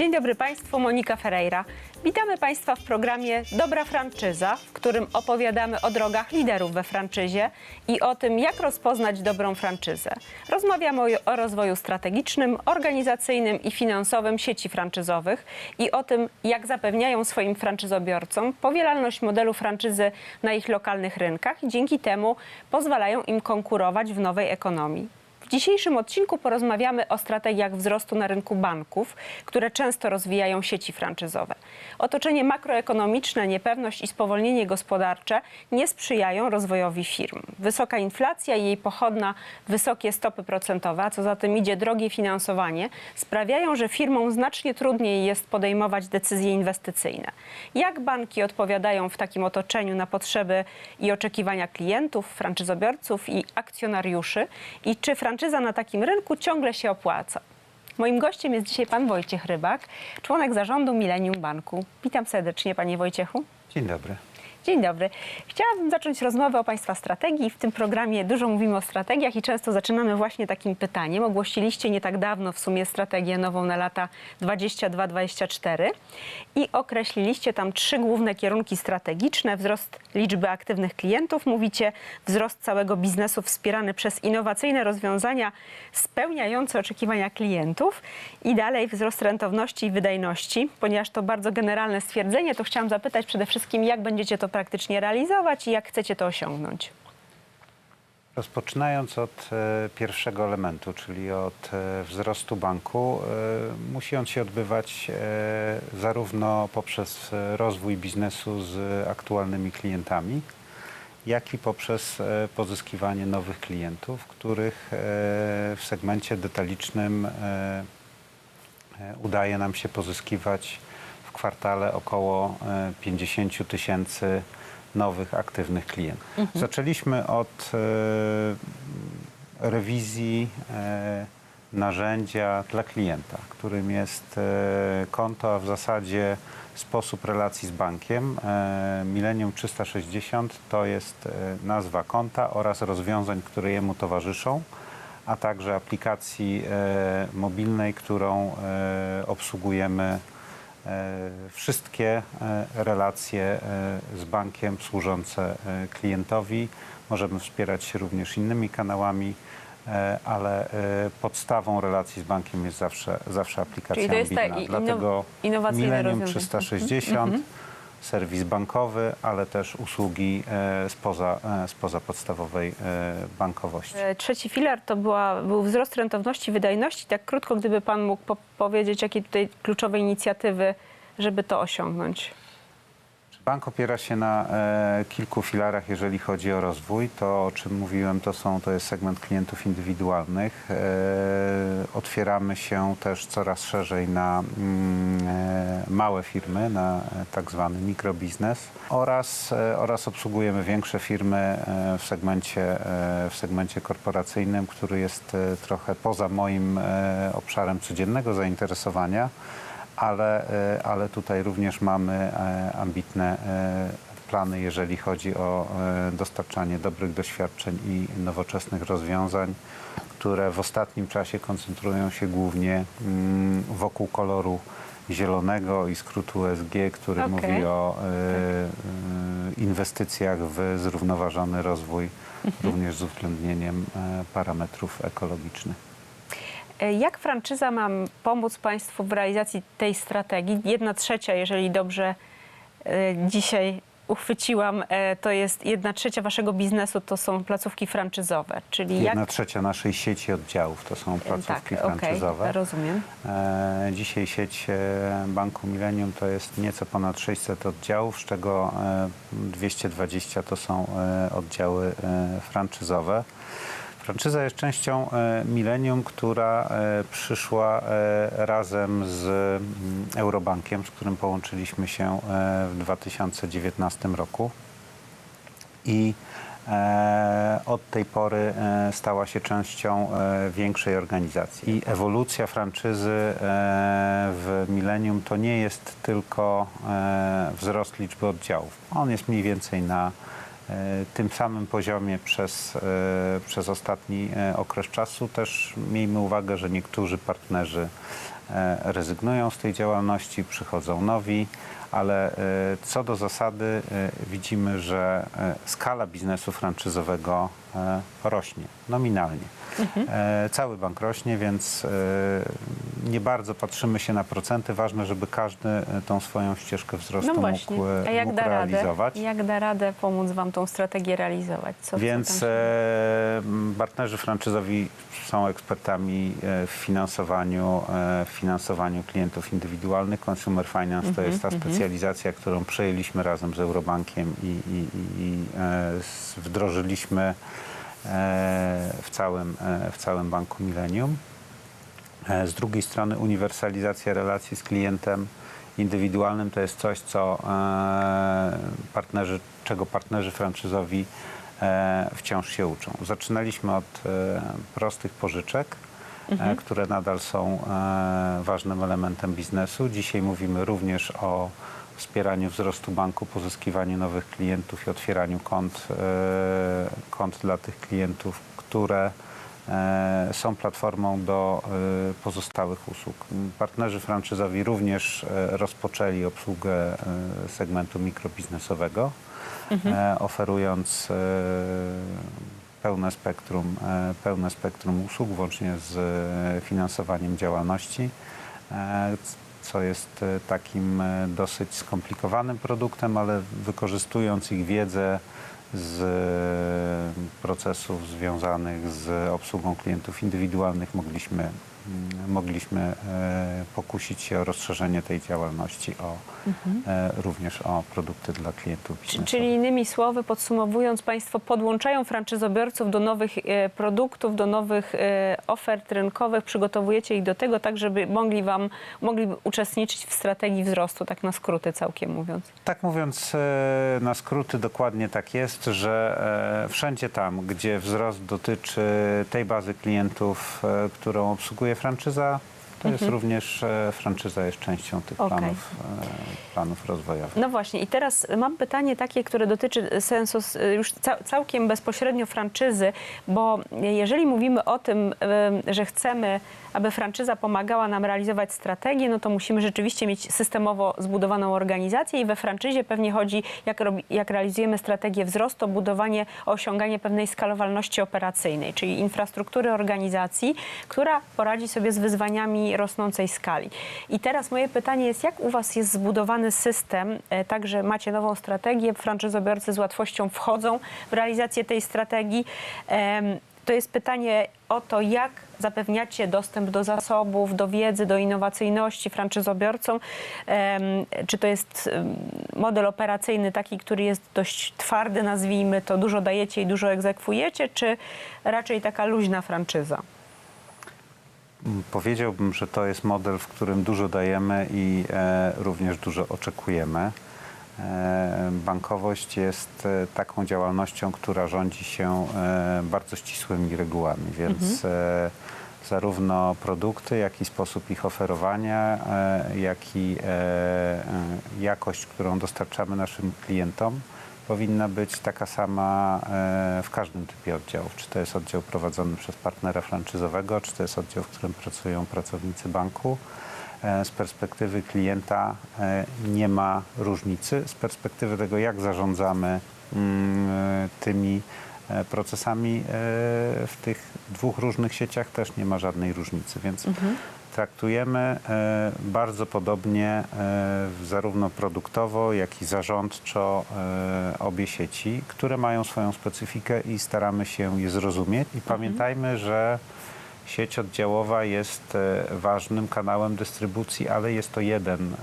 Dzień dobry Państwu, Monika Ferreira. Witamy Państwa w programie Dobra Franczyza, w którym opowiadamy o drogach liderów we franczyzie i o tym, jak rozpoznać dobrą franczyzę. Rozmawiamy o, rozwoju strategicznym, organizacyjnym i finansowym sieci franczyzowych i o tym, jak zapewniają swoim franczyzobiorcom powielalność modelu franczyzy na ich lokalnych rynkach i dzięki temu pozwalają im konkurować w nowej ekonomii. W dzisiejszym odcinku porozmawiamy o strategiach wzrostu na rynku banków, które często rozwijają sieci franczyzowe. Otoczenie makroekonomiczne, niepewność i spowolnienie gospodarcze nie sprzyjają rozwojowi firm. Wysoka inflacja i jej pochodna wysokie stopy procentowe, a co za tym idzie drogie finansowanie, sprawiają, że firmom znacznie trudniej jest podejmować decyzje inwestycyjne. Jak banki odpowiadają w takim otoczeniu na potrzeby i oczekiwania klientów, franczyzobiorców i akcjonariuszy i czy franczyza na takim rynku ciągle się opłaca? Moim gościem jest dzisiaj pan Wojciech Rybak, członek zarządu Millennium Banku. Witam serdecznie, panie Wojciechu. Dzień dobry. Dzień dobry. Chciałabym zacząć rozmowę o Państwa strategii. W tym programie dużo mówimy o strategiach i często zaczynamy właśnie takim pytaniem. Ogłosiliście nie tak dawno w sumie strategię nową na lata 22-24 i określiliście tam trzy główne kierunki strategiczne. Wzrost liczby aktywnych klientów, mówicie wzrost całego biznesu wspierany przez innowacyjne rozwiązania spełniające oczekiwania klientów i dalej wzrost rentowności i wydajności. Ponieważ to bardzo generalne stwierdzenie, to chciałam zapytać przede wszystkim, jak będziecie to praktycznie realizować i jak chcecie to osiągnąć. Rozpoczynając od e, pierwszego elementu, czyli od e, wzrostu banku, e, musi on się odbywać zarówno poprzez rozwój biznesu z aktualnymi klientami, jak i poprzez pozyskiwanie nowych klientów, których w segmencie detalicznym udaje nam się pozyskiwać w kwartale około e, 50 tysięcy nowych aktywnych klientów. Zaczęliśmy od e, rewizji e, narzędzia dla klienta, którym jest e, konto, a w zasadzie sposób relacji z bankiem. E, Millennium 360 to jest e, nazwa konta oraz rozwiązań, które jemu towarzyszą a także aplikacji e, mobilnej, którą e, obsługujemy e, wszystkie e, relacje e, z bankiem służące e, klientowi. Możemy wspierać się również innymi kanałami, e, ale e, podstawą relacji z bankiem jest zawsze, zawsze aplikacja Czyli to jest ta mobilna. i- Dlatego innow- innowacyjne Millennium rozwiązanie. 360 serwis bankowy, ale też usługi e, spoza, e, spoza podstawowej e, bankowości. Trzeci filar to była, był wzrost rentowności wydajności. Tak krótko, gdyby pan mógł po powiedzieć, jakie tutaj kluczowe inicjatywy, żeby to osiągnąć. Bank opiera się na e, kilku filarach, jeżeli chodzi o rozwój. To, o czym mówiłem, to, są, to jest segment klientów indywidualnych. E, otwieramy się też coraz szerzej na mm, e, małe firmy, na e, tak zwany mikrobiznes oraz, e, oraz obsługujemy większe firmy e, w segmencie, e, w segmencie korporacyjnym, który jest e, trochę poza moim e, obszarem codziennego zainteresowania ale, e, ale tutaj również mamy e, ambitne e, plany, jeżeli chodzi o dostarczanie dobrych doświadczeń i nowoczesnych rozwiązań, które w ostatnim czasie koncentrują się głównie mm, wokół koloru zielonego i skrótu USG, który Okej. mówi o inwestycjach w zrównoważony rozwój, również z uwzględnieniem parametrów ekologicznych. E, Jak franczyza ma pomóc Państwu w realizacji tej strategii? Jedna trzecia, jeżeli dobrze e, dzisiaj uchwyciłam, e, to jest jedna trzecia Waszego biznesu to są placówki franczyzowe, czyli jak... Jedna trzecia naszej sieci oddziałów to są placówki tak, okej, franczyzowe. rozumiem. E, Dzisiaj sieć e, Banku Millennium to jest nieco ponad 600 oddziałów, z czego e, 220 to są e, oddziały e, franczyzowe. Franczyza jest częścią e, Millennium, która e, przyszła e, razem z mm, Eurobankiem, z którym połączyliśmy się w 2019 roku i od tej pory stała się częścią większej organizacji. I ewolucja franczyzy w Millennium to nie jest tylko wzrost liczby oddziałów. On jest mniej więcej na tym samym poziomie przez, e, przez ostatni e, okres czasu. Też miejmy uwagę, że niektórzy partnerzy e, rezygnują z tej działalności, przychodzą nowi, ale e, co do zasady e, widzimy, że e, skala biznesu franczyzowego e, rośnie nominalnie. E, Cały bank rośnie, więc e, nie bardzo patrzymy się na procenty. Ważne, żeby każdy e, tą swoją ścieżkę wzrostu No właśnie. mógł, A jak mógł da radę? realizować. Jak da radę pomóc Wam tą strategię realizować? Co, co Więc m, partnerzy franczyzowi są ekspertami w finansowaniu, w finansowaniu klientów indywidualnych. Consumer Finance Mhm, to jest ta specjalizacja, którą przejęliśmy razem z Eurobankiem i, i, i, wdrożyliśmy w całym, e, w całym Banku Millennium. E, Z drugiej strony uniwersalizacja relacji z klientem indywidualnym to jest coś, co e, partnerzy, czego partnerzy franczyzowi wciąż się uczą. Zaczynaliśmy od prostych pożyczek, e, które nadal są ważnym elementem biznesu. Dzisiaj mówimy również o wspieraniu wzrostu banku, pozyskiwaniu nowych klientów i otwieraniu kont, kont dla tych klientów, które e, są platformą do e, pozostałych usług. Partnerzy franczyzowi również e, rozpoczęli obsługę segmentu mikrobiznesowego, e, oferując pełne spektrum, pełne spektrum usług, włącznie z finansowaniem działalności, co jest takim dosyć skomplikowanym produktem, ale wykorzystując ich wiedzę z e, procesów związanych z obsługą klientów indywidualnych mogliśmy, mm, mogliśmy e, pokusić się o rozszerzenie tej działalności o, e, również o produkty dla klientów biznesowych. Czyli innymi słowy, podsumowując, Państwo podłączają franczyzobiorców do nowych produktów, do nowych ofert rynkowych, przygotowujecie ich do tego, tak żeby mogli Wam, mogli uczestniczyć w strategii wzrostu, tak na skróty całkiem mówiąc. Tak mówiąc na skróty, dokładnie tak jest, że e, wszędzie tam, gdzie wzrost dotyczy tej bazy klientów, e, którą obsługuje franczyza, to jest również e, franczyza jest częścią tych Okej. planów, e, planów rozwojowych. No właśnie i teraz mam pytanie takie, które dotyczy sensu s- już ca- całkiem bezpośrednio franczyzy, bo jeżeli mówimy o tym, em, że chcemy, aby franczyza pomagała nam realizować strategię, no to musimy rzeczywiście mieć systemowo zbudowaną organizację i we franczyzie pewnie chodzi, jak, robi, jak realizujemy strategię wzrostu, budowanie, osiąganie pewnej skalowalności operacyjnej, czyli infrastruktury organizacji, która poradzi sobie z wyzwaniami rosnącej skali. I teraz moje pytanie jest, jak u Was jest zbudowany system, e, tak, że macie nową strategię, franczyzobiorcy z łatwością wchodzą w realizację tej strategii. To jest pytanie o to, jak zapewniacie dostęp do zasobów, do wiedzy, do innowacyjności franczyzobiorcom. Czy to jest model operacyjny taki, który jest dość twardy, nazwijmy to, dużo dajecie i dużo egzekwujecie, czy raczej taka luźna franczyza? Powiedziałbym, że to jest model, w którym dużo dajemy i e, również dużo oczekujemy. E, bankowość jest e, taką działalnością, która rządzi się bardzo ścisłymi regułami, więc e, zarówno produkty, jak i sposób ich oferowania, jak i jakość, którą dostarczamy naszym klientom, powinna być taka sama e, w każdym typie oddziałów. Czy to jest oddział prowadzony przez partnera franczyzowego, czy to jest oddział, w którym pracują pracownicy banku. E, Z perspektywy klienta e, nie ma różnicy. Z perspektywy tego, jak zarządzamy mm, tymi procesami w tych dwóch różnych sieciach też nie ma żadnej różnicy, więc traktujemy e, bardzo podobnie e, zarówno produktowo, jak i zarządczo e, obie sieci, które mają swoją specyfikę i staramy się je zrozumieć. I pamiętajmy, że sieć oddziałowa jest ważnym kanałem dystrybucji, ale jest to jeden,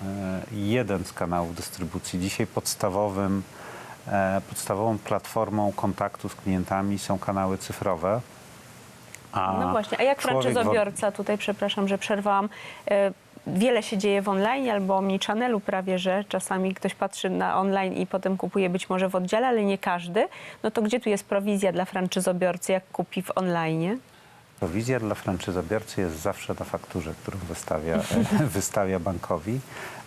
jeden z kanałów dystrybucji. Dzisiaj podstawowym, podstawową platformą kontaktu z klientami są kanały cyfrowe. A No właśnie, a jak człowiek franczyzobiorca, tutaj przepraszam, że przerwałam, e, wiele się dzieje w online albo omnichannelu prawie, że czasami ktoś patrzy na online i potem kupuje być może w oddziale, ale nie każdy, no to gdzie tu jest prowizja dla franczyzobiorcy, jak kupi w online? Prowizja dla franczyzobiorcy jest zawsze na fakturze, którą wystawia, e, wystawia bankowi.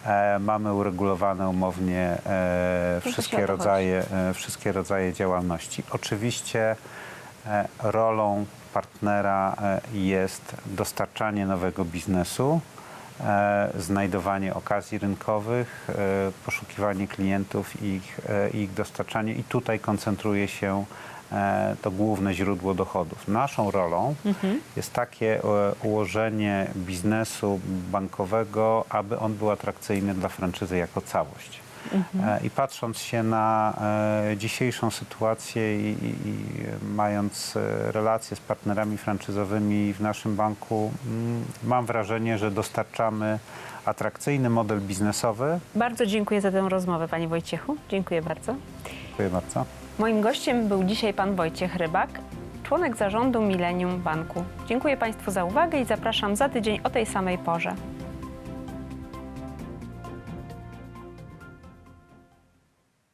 E, mamy uregulowane umownie e, wszystkie, rodzaje, e, wszystkie rodzaje działalności. Oczywiście rolą partnera e, jest dostarczanie nowego biznesu e, znajdowanie okazji rynkowych, e, poszukiwanie klientów i ich, e, ich dostarczanie i tutaj koncentruje się e, to główne źródło dochodów. Naszą rolą jest takie e, ułożenie biznesu bankowego, aby on był atrakcyjny dla franczyzy jako całość. E, I patrząc się na e, dzisiejszą sytuację i, i, i mając e, relacje z partnerami franczyzowymi w naszym banku, mm, mam wrażenie, że dostarczamy atrakcyjny model biznesowy. Bardzo dziękuję za tę rozmowę, Panie Wojciechu. Dziękuję bardzo. Dziękuję bardzo. Moim gościem był dzisiaj Pan Wojciech Rybak, członek zarządu Millennium Banku. Dziękuję Państwu za uwagę i zapraszam za tydzień o tej samej porze.